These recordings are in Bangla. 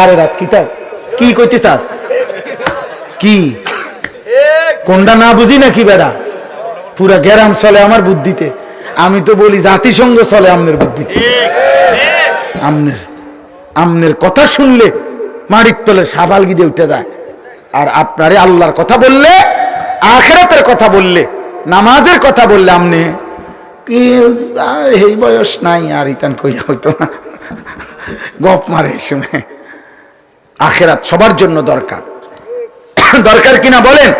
আরে রাত কি তার কি কইতে চাস কি? কোনটা না বুঝি নাকি বেড়া? পুরা গ্যারাম চলে আমার বুদ্ধিতে। আমি তো বলি জাতিসংঘ চলে আমনের বুদ্ধিতে। আমনের আমনের কথা শুনলে মাড়ির তলে সাবাল গিদে উঠে যায়। আর আপনারে আল্লাহর কথা বললে, আখেরাতের কথা বললে, নামাজের কথা বললে আমনে, কি আর এই বয়স নাই আর ইতান কইয়া হইতো না। গপ মারে সময়। আখেরাত সবার জন্য দরকার। দরকার কিনা বলেন?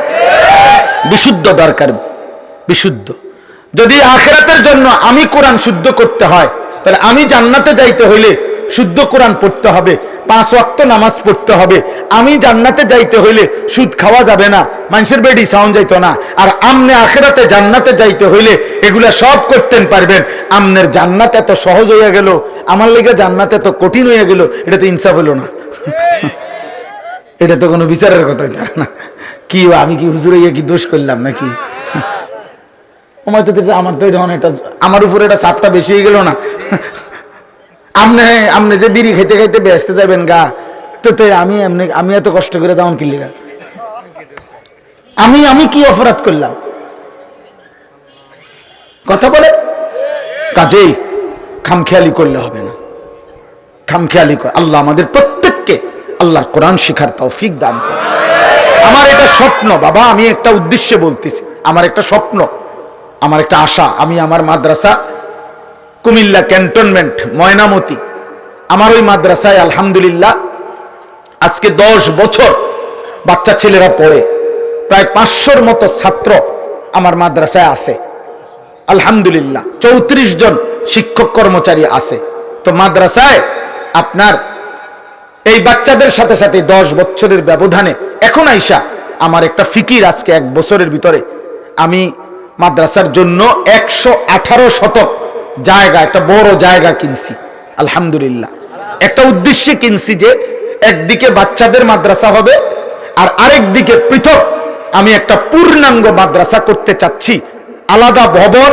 বিশুদ্ধ দরকার, বিশুদ্ধ। যদি আখেরাতের জন্য আমি কোরআন শুদ্ধ করতে হয়, তাহলে আমি জান্নাতে যাইতে হইলে শুদ্ধ কোরআন পড়তে হবে, পাঁচ ওয়াক্ত নামাজ পড়তে হবে। আমি জান্নাতে যাইতে হইলে সুদ খাওয়া যাবে না, মানুষের বেডি সাউন্ড যাইত না। আর আমনে আখেরাতে জান্নাতে যাইতে হইলে এগুলা সব করতেন পারবেন। আমনের জান্নাত এত সহজ হইয়া গেল, আমার লেগে জান্নাত এত কঠিন হইয়া গেল, এটা তো ইনসাফ হইল না। এটা তো কোনো বিচারের কথা পারে না। কি আমি কি হুজুরে ইয়ে কি দোষ করলাম নাকি? আমার তো আমার তো এটা অনেকটা আমার উপরে এটা চাপটা বেশি হয়ে গেল না। আপনি আপনি যে বিড়ি খাইতে খাইতে ব্যস্ত যাবেন গা, তো তো আমি এমনি আমি এত কষ্ট করে যেমন কিনলি গা আমি আমি কি অপরাধ করলাম? কথা বলে কাজেই খামখেয়ালি করলে হবে না। খামখেয়ালি আল্লাহ আমাদের প্রত্যেককে আল্লাহর কোরআন শিখার তৌফিক দান করে আমার এটা স্বপ্ন, বাবা, আমি একটা উদ্দেশ্যে বলতেছি, আমার একটা স্বপ্ন, আমার একটা আশা, আমি আমার মাদ্রাসা কুমিল্লা ক্যান্টনমেন্ট, ময়নামতি, আমার ওই মাদ্রাসায় আলহামদুলিল্লাহ আজকে দশ বছর বাচ্চা ছেলেরা পড়ে, প্রায় পাঁচশোর মতো ছাত্র আমার মাদ্রাসায় আছে। আলহামদুলিল্লাহ, চৌত্রিশ জন শিক্ষক কর্মচারী আছে। তো মাদ্রাসায় আপনার এই বাচ্চাদের সাথে সাথে দশ বছরের ব্যবধানে এখন আইসা আমার একটা ফিকির আজকে এক বছরের ভিতরে। আমি মাদ্রাসার জন্য একশো আঠারো শতক জায়গা, একটা বড় জায়গা কিনছি, আলহামদুলিল্লাহ। একটা উদ্দেশ্যে কিনছি যে একদিকে বাচ্চাদের মাদ্রাসা হবে আর আরেক দিকে পৃথক আমি একটা পূর্ণাঙ্গ মাদ্রাসা করতে চাচ্ছি। আলাদা ভবন,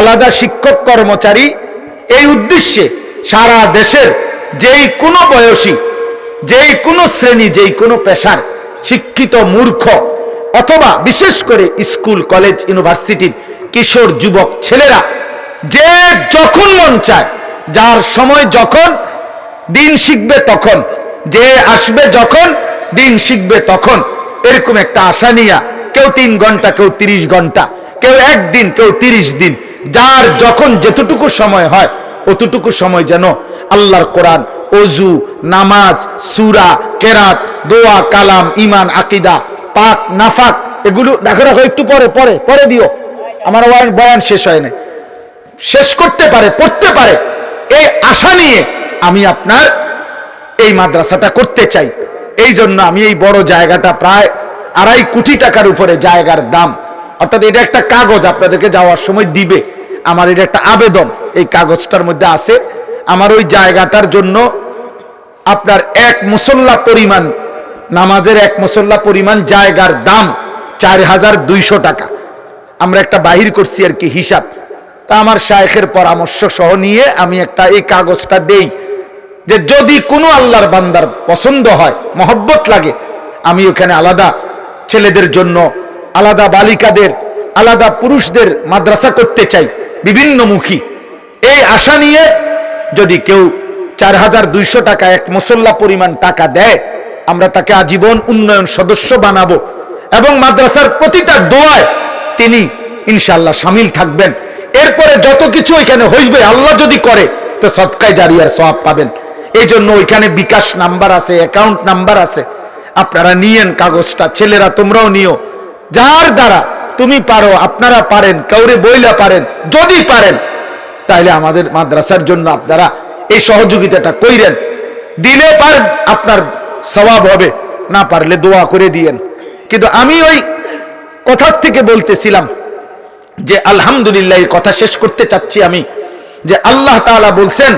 আলাদা শিক্ষক কর্মচারী, এই উদ্দেশ্যে সারা দেশের যেই কোনো বয়সী যেই কোনো শ্রেণি যেই কোনো পেশার শিক্ষিত মূর্খ, অথবা বিশেষ করে স্কুল, কলেজ, ইউনিভার্সিটির কিশোর যুবক ছেলেরা, যে যখন মন চায়, যার সময় যখন দিন শিখবে তখন, যে আসবে যখন দিন শিখবে তখন, এরকম একটা আশা নিয়া কেউ তিন ঘণ্টা, কেউ তিরিশ ঘণ্টা, কেউ একদিন, কেউ তিরিশ দিন, যার যখন যেতটুকু সময় হয়, অতটুকু সময় যেন আল্লাহর কোরআন অজু নামাজ, সুরা, কেরাত, দোয়া, কালাম ইমান আকিদা, পাক, নাফাক, এগুলো দেখো রাখো, একটু পরে পরে পরে দিও। আমার বয়ান শেষ হয় না শেষ করতে পারে, পড়তে পারে। এই আশা নিয়ে আমি আপনার এই মাদ্রাসাটা করতে চাই। এই জন্য আমি এই বড় জায়গাটা প্রায় আড়াই কোটি টাকার উপরে জায়গার দাম। অর্থাৎ এটা একটা কাগজ, আপনাদেরকে যাওয়ার সময় দিবে। আমার এটা একটা আবেদন। এই কাগজটার মধ্যে আছে আমার ওই জায়গাটার জন্য আপনার এক মুসল্লা পরিমাণ, নামাজের এক মুসল্লা পরিমাণ জায়গার দাম চার হাজার দুইশো টাকা। আমরা একটা বাহির করছি আর কি হিসাব। তা আমার শায়েখের পরামর্শ সহ নিয়ে আমি একটা এই কাগজটা দেই যে যদি কোনো আল্লাহর বান্দার পছন্দ হয়, মহব্বত লাগে, আমি ওখানে আলাদা ছেলেদের জন্য, আলাদা বালিকাদের, আলাদা পুরুষদের মাদ্রাসা করতে চাই, বিভিন্নমুখী। এই আশা নিয়ে যদি কেউ চার হাজার দুইশো টাকা এক মুসল্লা পরিমাণ টাকা দেয়, আমরা তাকে আজীবন উন্নয়ন সদস্য বানাবো। এবং মাদ্রাসার প্রতিটা দোয়ায় তিনি ইনশাল্লাহ সামিল থাকবেন। এরপরে যত কিছু এখানে হইবে, আল্লাহ যদি করে, তো সৎকায় জারিয়ার সব পাবেন। এই জন্য ওইখানে বিকাশ নাম্বার আছে, অ্যাকাউন্ট নাম্বার আছে। আপনারা নিয়েন কাগজটা, ছেলেরা তোমরাও নিও। যার দ্বারা তুমি পারো, আপনারা পারেন, কাউরে বইলা পারেন, যদি পারেন তাহলে আমাদের মাদ্রাসার জন্য আপনারা এই সহযোগিতাটা কইরেন। দিলে পার আপনার স্বভাব হবে, না পারলে দোয়া করে দিয়েন। কিন্তু আমি ওই কথার থেকে বলতেছিলাম যে আলহামদুলিল্লাহ কথা শেষ করতে চাচ্ছি আমি, যে আল্লাহ তাআলা বলছেন,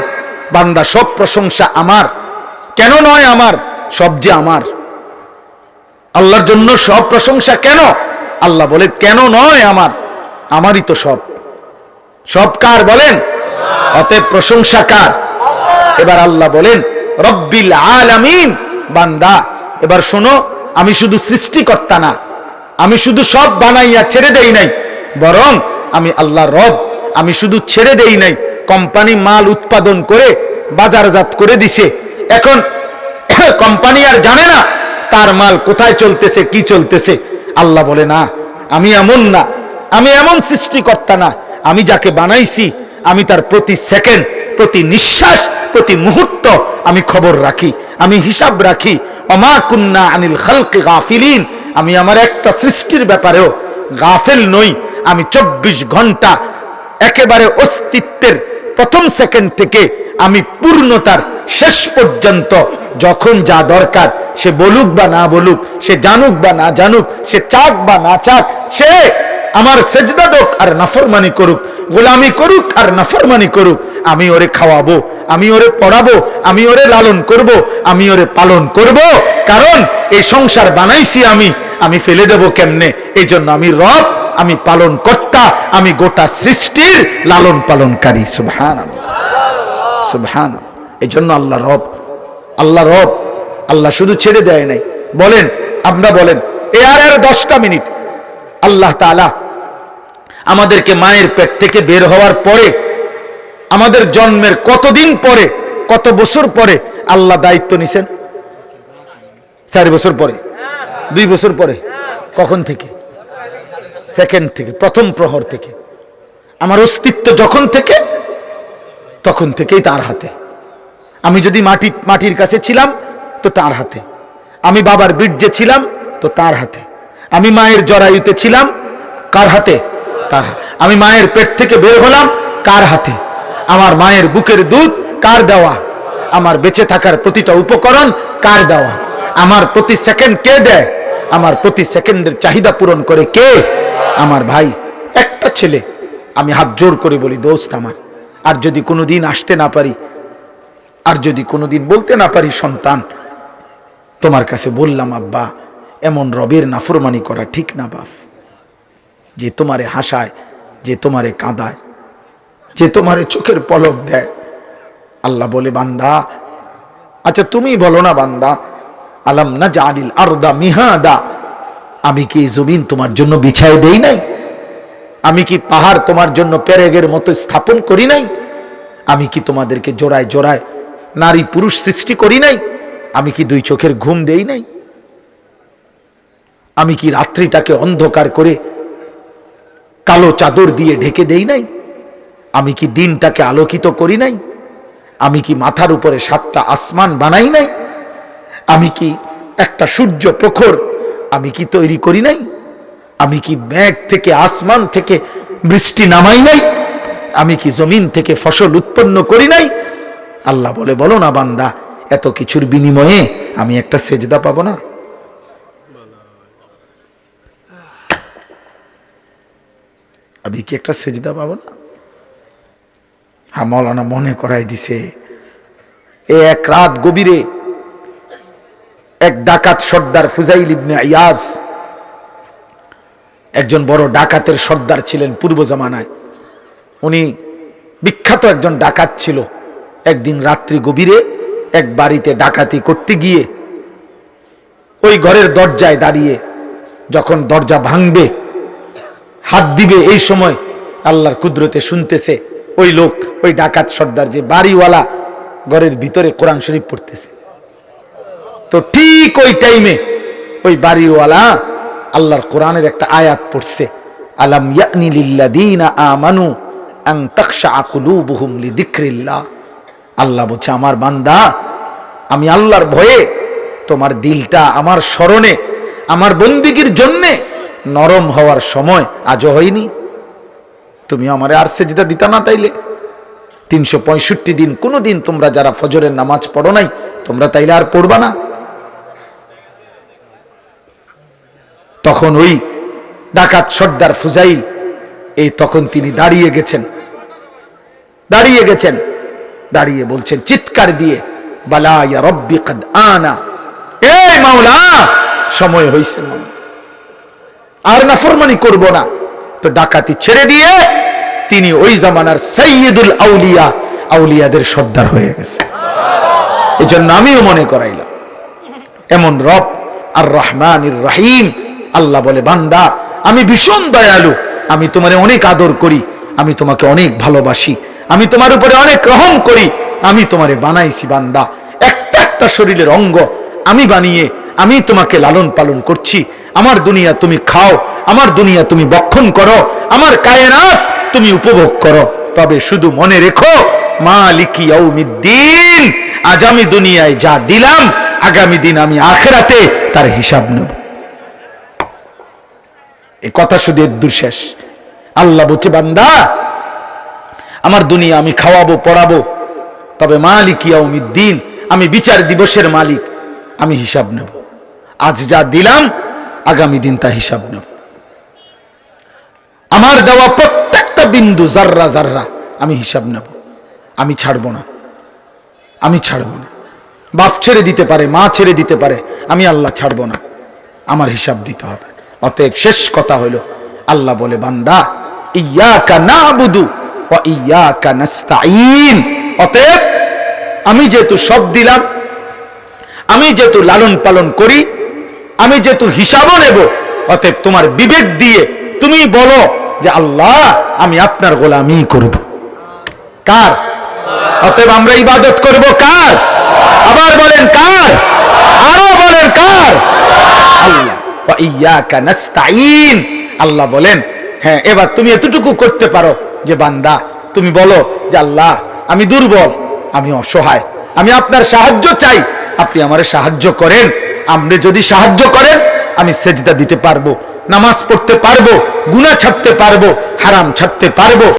বান্দা, সব প্রশংসা আমার। কেন নয় আমার? সব যে আমার। আল্লাহর জন্য সব প্রশংসা কেন? আল্লাহ বলে, কেন নয় আমার? আমারই তো সব। সব কার বলেন? অতএব প্রশংসা কার? এবার আল্লাহ বলেন, রব্বিল আলামিন বান্দা, এবার শোনো, আমি শুধু সৃষ্টিকর্তা না, আমি শুধু সব বানাইয়া ছেড়ে দেই নাই, বরং আমি আল্লাহ রব, আমি শুধু ছেড়ে দেই নাই, কোম্পানি মাল উৎপাদন করে বাজারজাত করে দিছে। এখন কোম্পানি আর জানে না তার মাল কোথায় চলতেছে, কি চলতেছে। আল্লাহ বলে, না, আমি এমন না, আমি এমন সৃষ্টিকর্তা না আমি যাকে বানাইছি, আমি তার প্রতি সেকেন্ড প্রতি নিঃশ্বাস, প্রতি মুহূর্ত আমি খবর রাখি, আমি হিসাব রাখি। অমা কুন্না আনিল খালকে গাফিলিন। আমি আমার একটা সৃষ্টির ব্যাপারেও গাফেল নই। আমি চব্বিশ ঘণ্টা একেবারে অস্তিত্বের প্রথম সেকেন্ড থেকে আমি পূর্ণতার শেষ পর্যন্ত যখন যা দরকার, সে বলুক বা না বলুক, সে জানুক বা না জানুক, সে চাক বা না চাক, সে আমার সেজদা দোক আর নাফরমানি করুক, গোলামি করুক আর নাফরমানি করুক, আমি ওরে খাওয়াবো, আমি ওরে পড়াবো, আমি ওরে লালন করব, আমি ওরে পালন করব। কারণ এই সংসার বানাইছি আমি আমি ফেলে দেব কেমনে? এই জন্য আমি রব, আমি পালন কর্তা আমি গোটা সৃষ্টির লালন পালনকারী। সুবহান সুবহান এই জন্য আল্লাহ রব আল্লাহ রব, আল্লাহ শুধু ছেড়ে দেয় নাই। বলেন, আমরা বলেন, এ আর আর দশটা মিনিট। আল্লাহ তাআলা আমাদেরকে মায়ের পেট থেকে বের হওয়ার পরে, আমাদের জন্মের কতদিন পরে, কত বছর পরে আল্লাহ দায়িত্ব নিছেন? চার বছর পরে? দুই বছর পরে? কখন থেকে? সেকেন্ড থেকে, প্রথম প্রহর থেকে। আমার অস্তিত্ব যখন থেকে, তখন থেকেই তার হাতে। আমি যদি মাটি, মাটির কাছে ছিলাম, তো তার হাতে। আমি বাবার বীর্যে ছিলাম, তো তার হাতে। আমি মায়ের জরায়ুতে ছিলাম, কার হাতে? তার আমি মায়ের পেট থেকে বের হলাম, কার হাতে? আমার মায়ের বুকের দুধ কার দেওয়া? আমার বেঁচে থাকার প্রতিটা উপকরণ কার দেওয়া? আমার প্রতি সেকেন্ড কে দেয়? আমার প্রতি সেকেন্ডের চাহিদা পূরণ করে কে? আমার ভাই, একটা ছেলে। আমি হাত জোর করে বলি, দোস্ত আমার, আর যদি কোনোদিন আসতে না পারি, আর যদি কোনোদিন বলতে না পারি সন্তান, তোমার কাছে বললাম, আব্বা এমন রবের নাফরমানি করা ঠিক না বাপ। যে তোমারে হাসায়, যে তোমারে কাঁদায়, যে তোমারে চোখের পলক দেয়। আল্লাহ বলে, বান্দা আচ্ছা তুমি বলো না বান্দা, আলাম না জানিল আরদা মিহাদা, আমি কি জমিন তোমার জন্য বিছায় দেই নাই? আমি কি পাহাড় তোমার জন্য পেরেগের মতো স্থাপন করি নাই? আমি কি তোমাদেরকে জোড়ায় জোড়ায় নারী পুরুষ সৃষ্টি করি নাই? আমি কি দুই চোখের ঘুম দেই নাই? আমি কি রাত্রিটাকে অন্ধকার করে কালো চাদর দিয়ে ঢেকে দেই নাই? আমি কি দিনটাকে আলোকিত করি নাই? আমি কি মাথার উপরে সাতটা আসমান বানাই নাই? আমি কি একটা সূর্য প্রখর আমি কি তৈরি করি নাই? আমি কি মেঘ থেকে আসমান থেকে বৃষ্টি নামাই নাই? আমি কি জমিন থেকে ফসল উৎপন্ন করি নাই? আল্লাহ বলে, বলো না বান্দা, এত কিছুর বিনিময়ে আমি একটা সেজদা পাবো না? আমি কি একটা সেজদা পাবো না? হ্যাঁ মৌলানা মনে করাই দিছে, এ এক রাত গভীরে এক ডাকাত সর্দার ফুজাইল ইবনে ইয়াজ একজন বড় ডাকাতের সর্দার ছিলেন পূর্ব জামানায়। উনি বিখ্যাত একজন ডাকাত ছিল। একদিন রাত্রি গভীরে এক বাড়িতে ডাকাতি করতে গিয়ে ওই ঘরের দরজায় দাঁড়িয়ে যখন দরজা ভাঙবে হাত দিবে এই সময় আল্লাহর কুদরতে শুনতেছে ওই লোক, ওই ডাকাত সর্দার যে বাড়িওয়ালা ঘরের ভিতরে কোরআন শরীফ পড়তেছে। তো ঠিক ওই টাইমে ওই বাড়িওয়ালা আল্লাহর কোরআনের একটা আয়াত পড়ছে, আলাম ইয়ানি লিল্লাযীনা আমানু আন তাখশা কুলুবুহুম লিযিকরিল্লাহ। আল্লাহ বলছে, আমার বান্দা, আমি আল্লাহর ভয়ে তোমার দিলটা আমার স্মরণে, আমার বন্দিগির জন্যে নরম হওয়ার সময় আজও হয়নি। তুমি আমারে আর সেজদা দিতা না তাইলে। তিনশো পঁয়ষট্টি দিন কোনো দিন তোমরা যারা ফজরের নামাজ পড়ো নাই, তোমরা তাইলে আর পড়বা না। তখন ওই ডাকাত সর্দার ফুজাইল, এই তখন তিনি দাঁড়িয়ে গেছেন। দাঁড়িয়ে গেছেন। দাঁড়িয়ে বলছেন, চিৎকার দিয়ে, বালা রব্বি কদ আনা। এই মাওলা, সময় হইছে মাওলা। আর নাফরমানি করব না। তো ডাকাতি ছেড়ে দিয়ে তিনি ওই জামানার সৈয়দুল আউলিয়া, আউলিয়াদের সর্দার হয়ে গেছে। এজন্য আমিও মনে করাইলাম, এমন রব আর রহমান রাহিম, আল্লাহ বলে, বান্দা, আমি ভীষণ দয়ালু, আমি তোমারে অনেক আদর করি, আমি তোমাকে অনেক ভালোবাসি, আমি তোমার উপরে অনেক রহম করি, আমি তোমারে বানাইছি, বান্দা। একটা একটা শরীরের অঙ্গ আমি বানিয়ে আমি তোমাকে লালন পালন করছি আমার দুনিয়া তুমি খাও, আমার দুনিয়া তুমি বক্ষণ করো, আমার কায়নাত তুমি উপভোগ করো। তবে শুধু মনে রেখো, মালিকি ইয়াউমিদ্দিন, আজ আমি দুনিয়ায় যা দিলাম, আগামী দিন আমি আখেরাতে তার হিসাব নেব। এই কথা শুধু এর শেষ। আল্লাহ বলছে, বান্দা, আমার দুনিয়া আমি খাওয়াবো, পড়াবো, তবে মালিক ইয়াউমিদ্দিন, আমি বিচার দিবসের মালিক, আমি হিসাব নেব। আজ যা দিলাম আগামী দিন তা হিসাব নেব। আমার দেওয়া প্রত্যেকটা বিন্দু জাররা জাররা আমি হিসাব নেব। আমি ছাড়বো না। আমি ছাড়বো না। বাপ ছেড়ে দিতে পারে, মা ছেড়ে দিতে পারে, আমি আল্লাহ ছাড়বো না। আমার হিসাব দিতে হবে। অতএব শেষ কথা হলো, আল্লাহ বলে, বান্দা ইয়াকা না বুধু ও ইয়াকা নাস্তাইন অতএব আমি যেহেতু সব দিলাম, আমি যেহেতু লালন পালন করি আমি যেহেতু হিসাবও নেব, অতএব তোমার বিবেক দিয়ে তুমি বলো যে আল্লাহ, আমি আপনার গোলামি করব। কার? অতএব আমরা ইবাদত করব কার? আবার বলেন কার? আরও বলেন কার? আল্লাহ আল্লাহ বলেন হ্যাঁ এবার তুমি এতটুকু করতে পারো যে বান্দা, তুমি বলো যে আল্লাহ, আমি দুর্বল, আমি অসহায়, আমি আপনার সাহায্য চাই, আপনি আমারে সাহায্য করেন। আপনি যদি সাহায্য করেন, আমি সেজদা দিতে পারব, নামাজ পড়তে পারব গুনা ছাড়তে পারব, হারাম ছাড়তে পারব।